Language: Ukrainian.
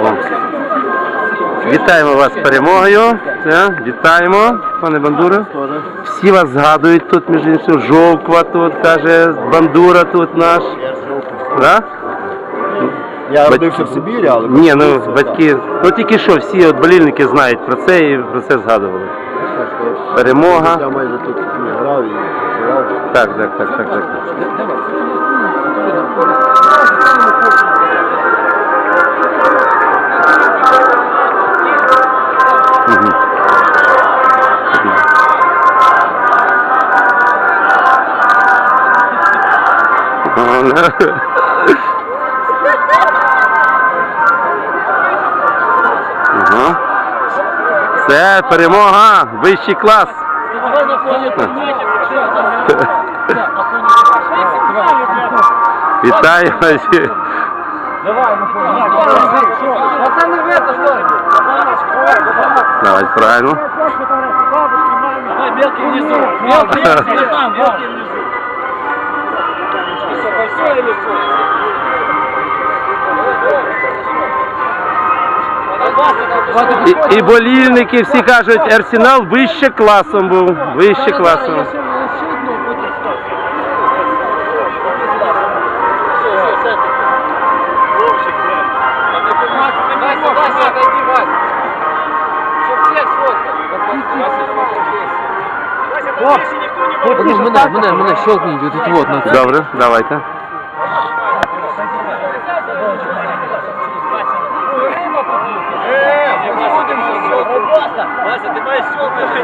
О. Вітаємо вас з перемогою. Це, вітаємо, пане Бандура. Всі вас згадують тут, між іншим, Жовква тут, каже, Бандура тут наш. Да? Я родився в Сибірі, але Ні, ну батьки, ну тільки що всі от болільники знають про це і про це згадували. Перемога. Я майже тут грав і грав. Так, так, так, так, так. О, ну. Ага. Це перемога, вищий клас. Вітаю вас. Давай, правильно. Мелкий внизу. Мелкий, мелкий там, мелкий внизу. І, і болільники всі кажуть, арсенал вище класом був. Вище класом. Мене, мене, мене щелкніть тут вот на Добре, давайте. Вася, ти маєш щелкати.